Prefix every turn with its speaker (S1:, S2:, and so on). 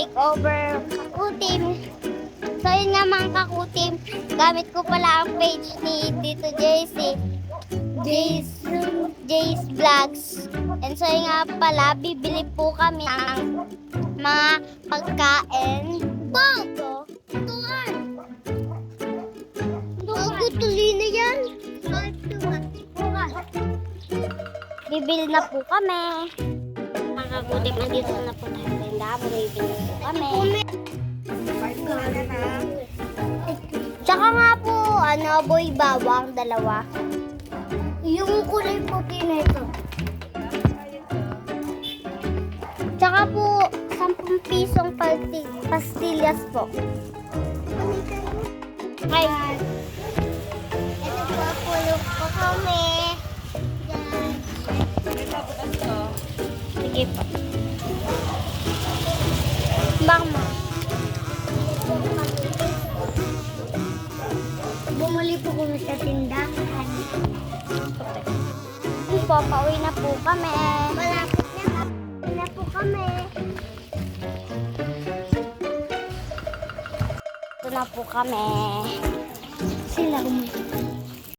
S1: makeover kakutim. So yun nga mga kakutim, gamit ko pala ang page ni Tito JC. Jay's, Jay's Vlogs. And so yun nga pala, bibili po kami ng mga pagkain. Bago! Tuan! Bago tuloy na yan! Bibili na po kami. Mga kakutim, andito na po tayo. Tinda, bumibili na po kami. Tsaka nga po, ano, boy bawang, dalawa. Yung kulay puti na ito. Tsaka po, 10 pisong pastillas po. Ay. Sige po. Mama. Bumuli po kami sa tindahan. Po, pauwi na po kami. Malapit na. Na po kami. Ito na po kami.